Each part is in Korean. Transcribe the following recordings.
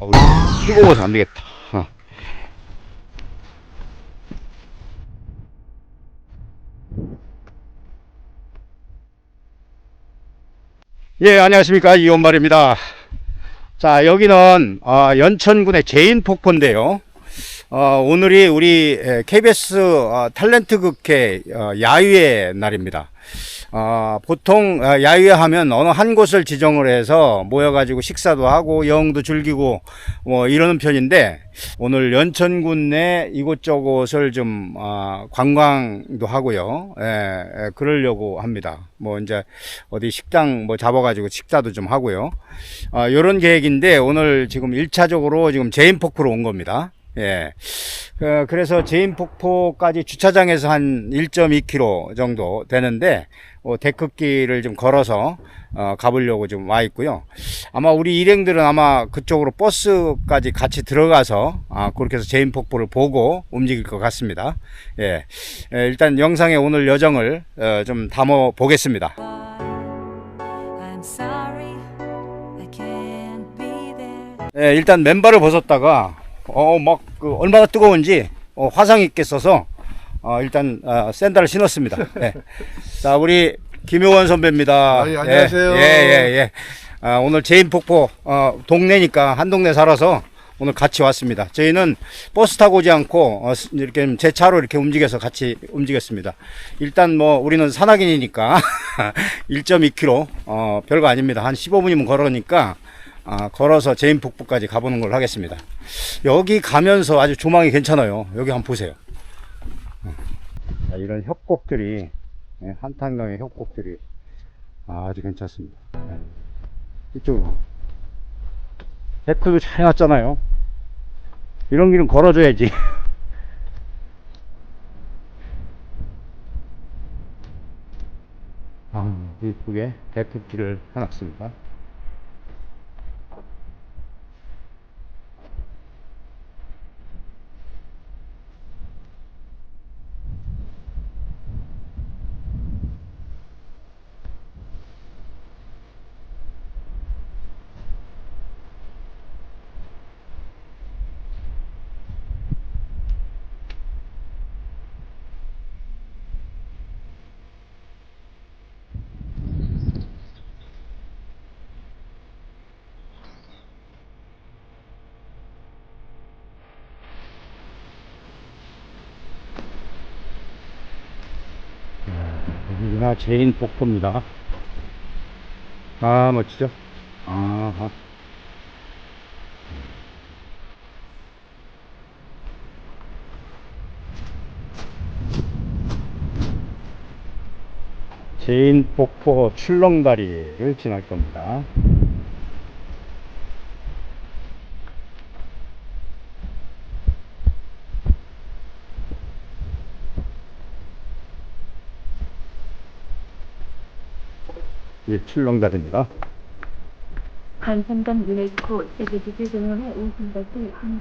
어우, 뜨거워서 안 되겠다. 어. 예, 안녕하십니까. 이온말입니다. 자, 여기는, 어, 연천군의 제인폭포인데요. 어, 오늘이 우리 에, KBS 어, 탤런트 극회 어, 야유회 날입니다. 어, 보통 어, 야유회 하면 어느 한 곳을 지정을 해서 모여가지고 식사도 하고 여행도 즐기고 뭐 이러는 편인데 오늘 연천군 내 이곳저곳을 좀 어, 관광도 하고요. 예, 예, 그러려고 합니다. 뭐 이제 어디 식당 뭐 잡아가지고 식사도 좀 하고요. 어, 이런 계획인데 오늘 지금 1차적으로 지금 제인폭포로 온 겁니다. 예. 그, 그래서 제인폭포까지 주차장에서 한 1.2km 정도 되는데, 어, 데크길을 좀 걸어서, 어, 가보려고 좀 와 있고요. 아마 우리 일행들은 아마 그쪽으로 버스까지 같이 들어가서, 아, 그렇게 해서 제인폭포를 보고 움직일 것 같습니다. 예. 예, 일단 영상에 오늘 여정을, 어, 좀 담아 보겠습니다. 예, 일단 맨발을 벗었다가 어 막 그 얼마나 뜨거운지 어, 화상 있게 써서 어, 일단 어, 샌들을 신었습니다. 예. 자 우리 김효원 선배입니다. 아, 예, 안녕하세요. 예, 예, 예. 아, 오늘 제인폭포 어, 동네니까 한 동네 살아서 오늘 같이 왔습니다. 저희는 버스 타고 오지 않고 어, 스- 이렇게 제 차로 이렇게 움직여서 같이 움직였습니다. 일단 뭐 우리는 산악인이니까 1.2km 어, 별거 아닙니다. 한 15분이면 걸으니까 아, 걸어서 제인폭포까지 가보는 걸로 하겠습니다. 여기 가면서 아주 조망이 괜찮아요. 여기 한번 보세요. 자, 이런 협곡들이 예, 한탄강의 협곡들이 아주 괜찮습니다. 예. 이쪽으로 데크도 잘 해놨잖아요. 이런 길은 걸어줘야지. 아, 이쁘게 데크길을 해놨습니다. 여기가 제인 폭포입니다. 아, 멋지죠? 아하. 제인 폭포 출렁다리를 지날 겁니다. 이게 출렁다리입니다. 간선단 유네스코 세계지질 등원의 한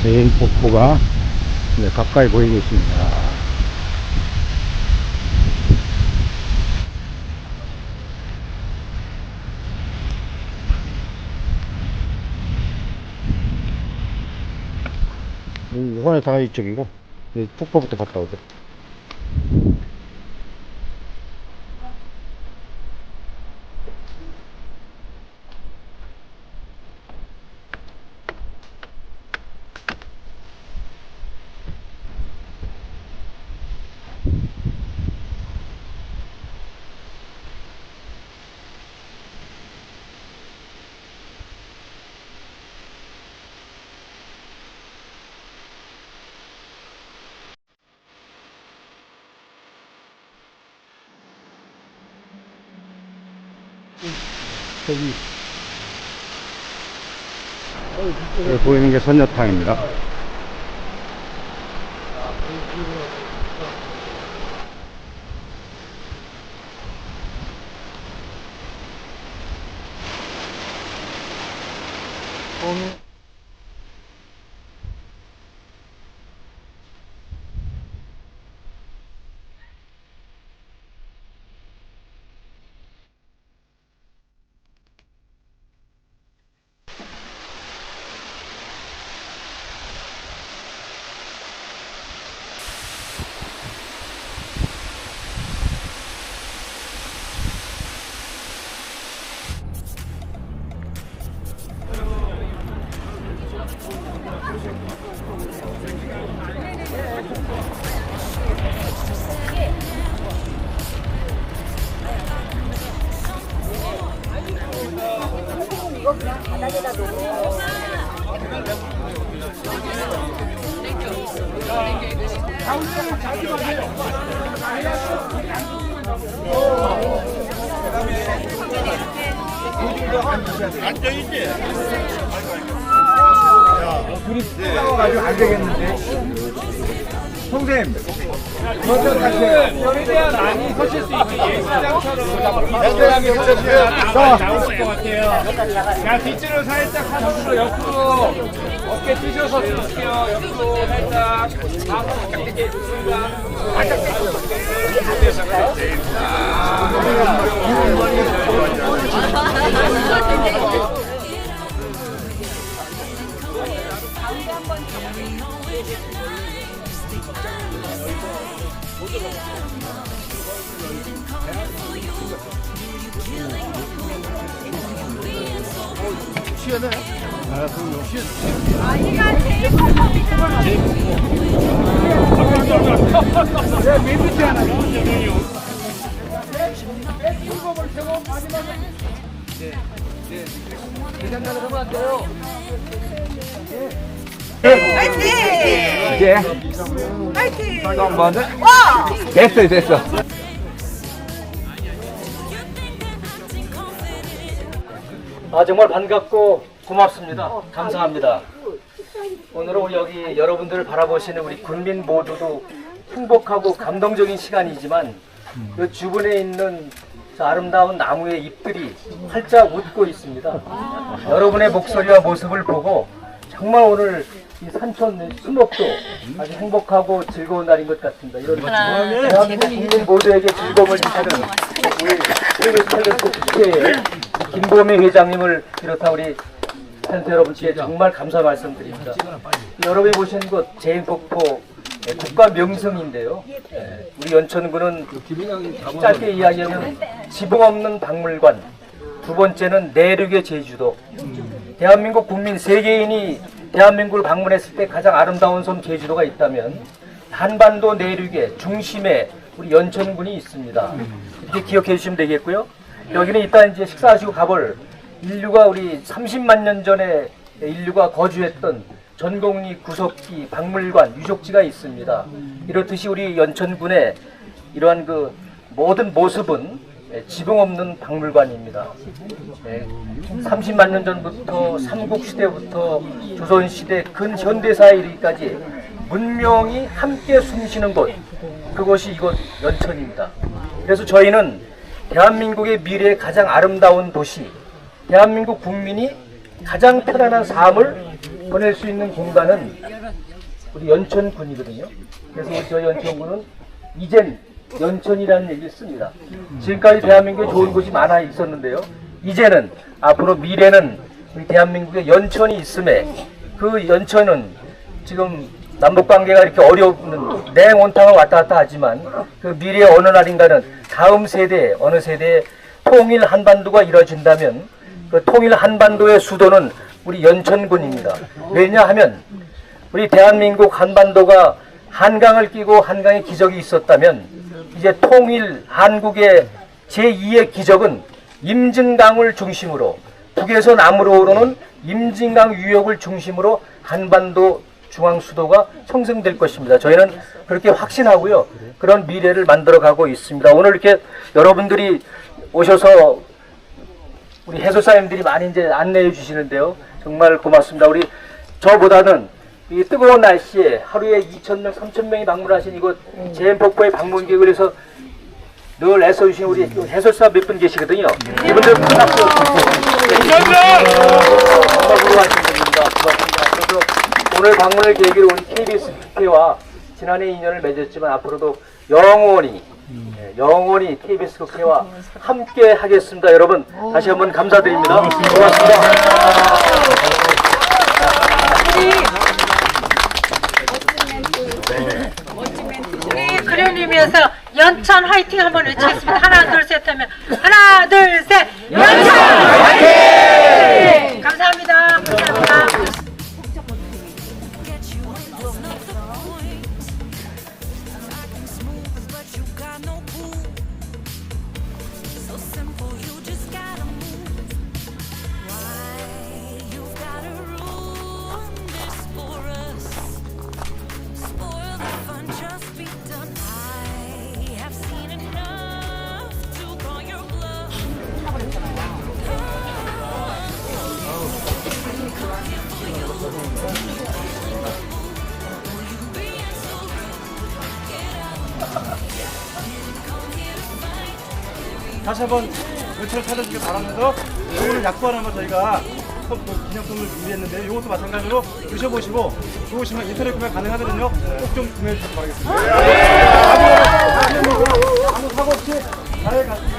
제인 폭포가 네, 가까이 보이고 있습니다. 이 이번에 다 이쪽이고 이 폭포부터 갔다 오죠. 여기 여기 보이는 게 선녀탕입니다. 별에 대한 안이 서실 수 있게 예술장처럼 담대하게 서시면 나오실 것 같아요. 자, 뒷줄을 살짝 하수로 옆으로 어깨 뛰셔서 드릴게요. 옆으로 살짝 앞으로 이렇게 좋습니다. 이제 파이팅! 한번 됐어 됐어 아 정말 반갑고 고맙습니다. 감사합니다. 오늘은 우리 여기 여러분들을 바라보시는 우리 군민 모두도 행복하고 감동적인 시간이지만 그 주변에 있는 저 아름다운 나무의 잎들이 활짝 웃고 있습니다. 여러분의 목소리와 모습을 보고 정말 오늘 이 산천 수목도 아주 행복하고 즐거운 날인 것 같습니다. 이런 대한민국 국민 모두에게 즐거움을 주시는 우리 KBS 텔레비전 국회의 김보미 회장님을 비롯한 우리 팬트 여러분께 정말 감사 말씀드립니다. 여러분이 보시는 곳 제인폭포 예, 국가 명성인데요. 예, 우리 연천군은 짧게 이야기하면 지붕 없는 박물관, 두 번째는 내륙의 제주도. 대한민국 국민 세계인이 대한민국을 방문했을 때 가장 아름다운 섬 제주도가 있다면 한반도 내륙의 중심에 우리 연천군이 있습니다. 이렇게 기억해 주시면 되겠고요. 여기는 이따 이제 식사하시고 가볼 인류가 우리 30만 년 전에 인류가 거주했던 전곡리 구석기 박물관 유적지가 있습니다. 이렇듯이 우리 연천군의 이러한 그 모든 모습은 지붕 없는 박물관입니다. 예, 30만 년 전부터 삼국시대부터 조선시대 근현대사에 이르기까지 문명이 함께 숨쉬는 곳 그곳이 이곳 연천입니다. 그래서 저희는 대한민국의 미래의 가장 아름다운 도시 대한민국 국민이 가장 편안한 삶을 보낼 수 있는 공간은 우리 연천군이거든요. 그래서 저희 연천군은 이젠 연천이라는 얘기를 씁니다. 지금까지 대한민국에 좋은 곳이 많아 있었는데요. 이제는 앞으로 미래는 우리 대한민국에 연천이 있음에 그 연천은 지금 남북 관계가 이렇게 어려운 냉온탕을 왔다 갔다 하지만 그 미래 어느 날인가는 다음 세대 어느 세대의 통일 한반도가 이루어진다면 그 통일 한반도의 수도는 우리 연천군입니다. 왜냐하면 우리 대한민국 한반도가 한강을 끼고 한강의 기적이 있었다면 이제 통일 한국의 제2의 기적은 임진강을 중심으로 북에서 남으로 오르는 임진강 유역을 중심으로 한반도 중앙 수도가 형성될 것입니다. 저희는 그렇게 확신하고요. 그런 미래를 만들어 가고 있습니다. 오늘 이렇게 여러분들이 오셔서 우리 해설사님들이 많이 이제 안내해 주시는데요. 정말 고맙습니다. 우리 저보다는 이 뜨거운 날씨에 하루에 2,000명, 3,000명이 방문하신 이곳 제엠폭포의 방문객을 해서 늘 애써주신 우리 해설사 몇 분 계시거든요. 이분들 큰 박수 정말 훌륭하신 분입니다. 그래서 오늘 방문을 계기로 우리 KBS 국회와 지난해 인연을 맺었지만 앞으로도 영원히 예, 영원히 KBS 국회와 함께 하겠습니다. 여러분 다시 한번 감사드립니다. 고맙습니다. 우리 그림님에서 연천 화이팅 한번 외치겠습니다. 하나 둘 셋 하면 하나 둘 셋 연천 화이팅! 다시 한번 열차를 찾아주길 바라면서 오늘 약관하는 걸 저희가 그 기념품을 준비했는데 이것도 마찬가지로 드셔보시고 좋으시면 인터넷 구매 가능하거든요. 꼭 좀 구매해 주시기 바라겠습니다. 네. 아무 사고 없이 잘 갔습니다.